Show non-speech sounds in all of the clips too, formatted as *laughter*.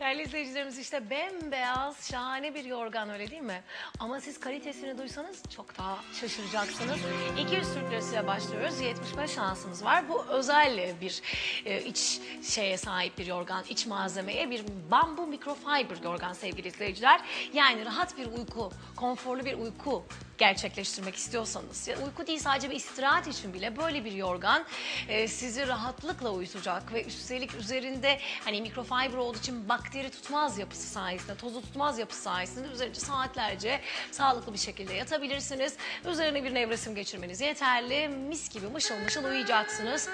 Değerli izleyicilerimiz işte bembeyaz şahane bir yorgan öyle değil mi? Ama siz kalitesini duysanız çok daha şaşıracaksınız. 200 Türk lirasıyla başlıyoruz. 75 şansımız var. Bu özel bir e, iç şeye sahip bir yorgan, iç malzemeye bir bambu mikrofiber yorgan sevgili izleyiciler. Yani rahat bir uyku, konforlu bir uyku gerçekleştirmek istiyorsanız ya uyku değil sadece bir istirahat için bile böyle bir yorgan e, sizi rahatlıkla uyutacak ve üstelik üzerinde hani mikrofiber olduğu için bakteri tutmaz yapısı sayesinde tozu tutmaz yapısı sayesinde üzerinde saatlerce sağlıklı bir şekilde yatabilirsiniz. Üzerine bir nevresim geçirmeniz yeterli. Mis gibi mışıl mışıl uyuyacaksınız.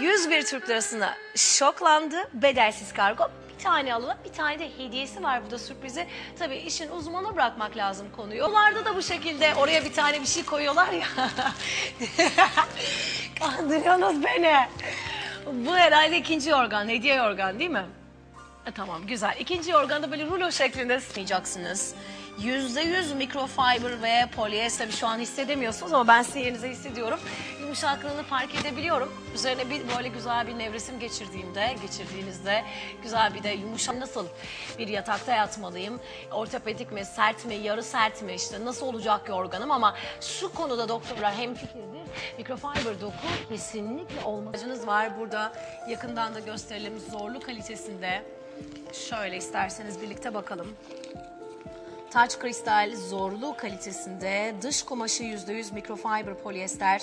101 Türk lirasına şoklandı. Bedelsiz kargo. Tane alalım. Bir tane de hediyesi var burada sürprizi. Tabii işin uzmanına bırakmak lazım konuyu. Onlarda da bu şekilde oraya bir tane bir şey koyuyorlar ya. *laughs* Kandırıyorsunuz beni. Bu herhalde ikinci yorgan, hediye yorgan değil mi? E, tamam güzel. İkinci yorganda böyle rulo şeklinde sıkacaksınız. Yüzde yüz mikrofiber ve polyester şu an hissedemiyorsunuz ama ben sizin yerinize hissediyorum. Yumuşaklığını fark edebiliyorum. Üzerine bir böyle güzel bir nevresim geçirdiğimde, geçirdiğinizde güzel bir de yumuşak nasıl bir yatakta yatmalıyım? Ortopedik mi, sert mi, yarı sert mi işte nasıl olacak yorganım ama şu konuda doktorlar hemfikirdir. Mikrofiber doku kesinlikle olmacınız var. Burada yakından da gösterelim zorlu kalitesinde. Şöyle isterseniz birlikte bakalım. Taç kristal zorlu kalitesinde dış kumaşı %100 mikrofiber polyester,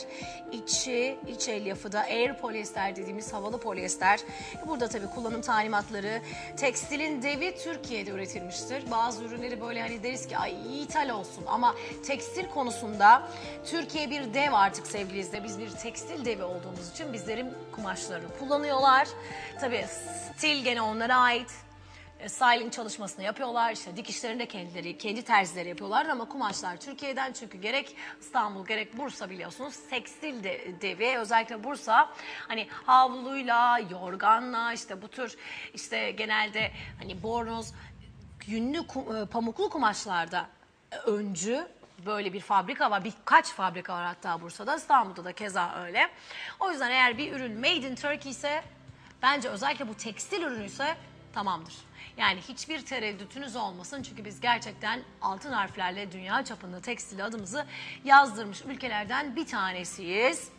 içi iç elyafı da air polyester dediğimiz havalı polyester. Burada tabii kullanım talimatları tekstilin devi Türkiye'de üretilmiştir. Bazı ürünleri böyle hani deriz ki ay ithal olsun ama tekstil konusunda Türkiye bir dev artık sevgili izle. Biz bir tekstil devi olduğumuz için bizlerin kumaşlarını kullanıyorlar. Tabii stil gene onlara ait e, styling çalışmasını yapıyorlar. İşte dikişlerini de kendileri, kendi terzileri yapıyorlar ama kumaşlar Türkiye'den çünkü gerek İstanbul gerek Bursa biliyorsunuz tekstil de, devi özellikle Bursa hani havluyla, yorganla işte bu tür işte genelde hani bornoz yünlü e, pamuklu kumaşlarda öncü böyle bir fabrika var. Birkaç fabrika var hatta Bursa'da. İstanbul'da da keza öyle. O yüzden eğer bir ürün made in Turkey ise bence özellikle bu tekstil ürünü ise tamamdır. Yani hiçbir tereddütünüz olmasın çünkü biz gerçekten altın harflerle dünya çapında tekstil adımızı yazdırmış ülkelerden bir tanesiyiz.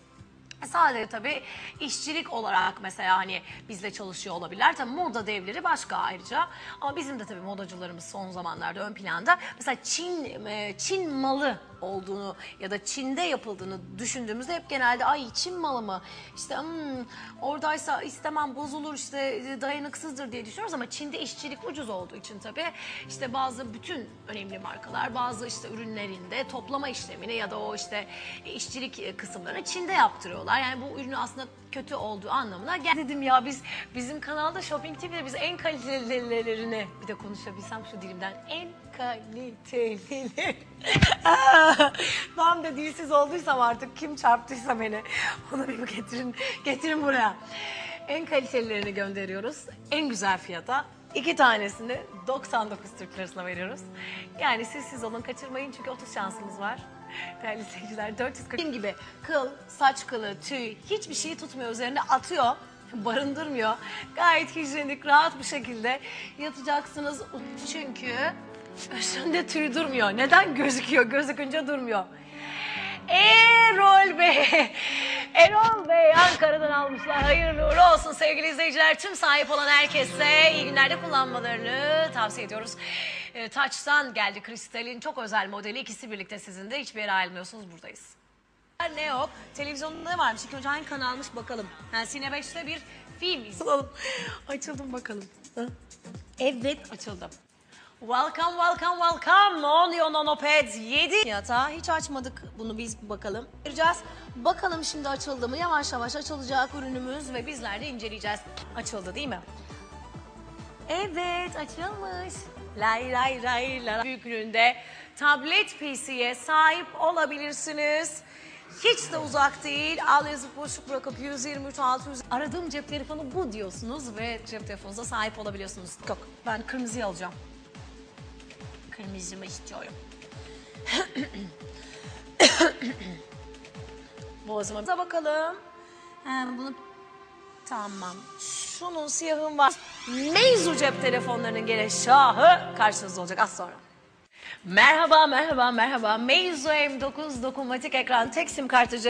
Sadece tabii işçilik olarak mesela hani bizle çalışıyor olabilirler. Tabii moda devleri başka ayrıca. Ama bizim de tabii modacılarımız son zamanlarda ön planda. Mesela Çin e, Çin malı olduğunu ya da Çin'de yapıldığını düşündüğümüzde hep genelde ay Çin malı mı? İşte hmm, oradaysa istemem bozulur işte e, dayanıksızdır diye düşünüyoruz ama Çin'de işçilik ucuz olduğu için tabii işte bazı bütün önemli markalar bazı işte ürünlerinde toplama işlemini ya da o işte işçilik e, kısımlarını Çin'de yaptırıyorlar. Yani bu ürünü aslında kötü olduğu anlamına gel dedim ya biz bizim kanalda Shopping TV'de biz en kalitelilerini bir de konuşabilsem şu dilimden en kalitelileri. *laughs* Tam da dilsiz olduysam artık kim çarptıysa beni onu bir getirin getirin buraya. En kalitelilerini gönderiyoruz. En güzel fiyata. İki tanesini 99 Türk lirasına veriyoruz. Yani siz siz olun kaçırmayın çünkü 30 şansımız var. *laughs* Değerli seyirciler 440 Dediğim gibi kıl, saç kılı, tüy hiçbir şeyi tutmuyor üzerine atıyor. *laughs* Barındırmıyor. Gayet hijyenik, rahat bir şekilde yatacaksınız. Çünkü üstünde tüy durmuyor. Neden gözüküyor? Gözükünce durmuyor. Erol Bey. Erol Bey Ankara'dan almışlar. Hayırlı uğurlu olsun sevgili izleyiciler. Tüm sahip olan herkese iyi günlerde kullanmalarını tavsiye ediyoruz. E, Taç'tan geldi Kristal'in çok özel modeli. İkisi birlikte sizin de hiçbir yere ayrılmıyorsunuz. Buradayız. Ne yok? Televizyonda ne varmış? İlk önce hangi kanalmış bakalım. Yani Sine 5'te bir film izleyelim. Açıldım bakalım. Evet açıldım. Welcome, welcome, welcome. On your nonopeds 7. Yatağı hiç açmadık bunu biz bakalım. Gireceğiz. Bakalım şimdi açıldı mı? Yavaş yavaş açılacak ürünümüz ve bizler de inceleyeceğiz. Açıldı değil mi? Evet açılmış. Lay lay lay lay. Büyüklüğünde tablet PC'ye sahip olabilirsiniz. Hiç de uzak değil. Al yazıp boşluk bırakıp 123 600 aradığım cep telefonu bu diyorsunuz ve cep telefonunuza sahip olabiliyorsunuz. Yok ben kırmızıyı alacağım. Kırmızımı istiyorum. *coughs* Boğazıma bakalım. Hem bunu Tamam. Şunun siyahın var. Meizu cep telefonlarının gene şahı karşınızda olacak az sonra. Merhaba, merhaba, merhaba. Meizu M9 dokunmatik ekran tek sim kartı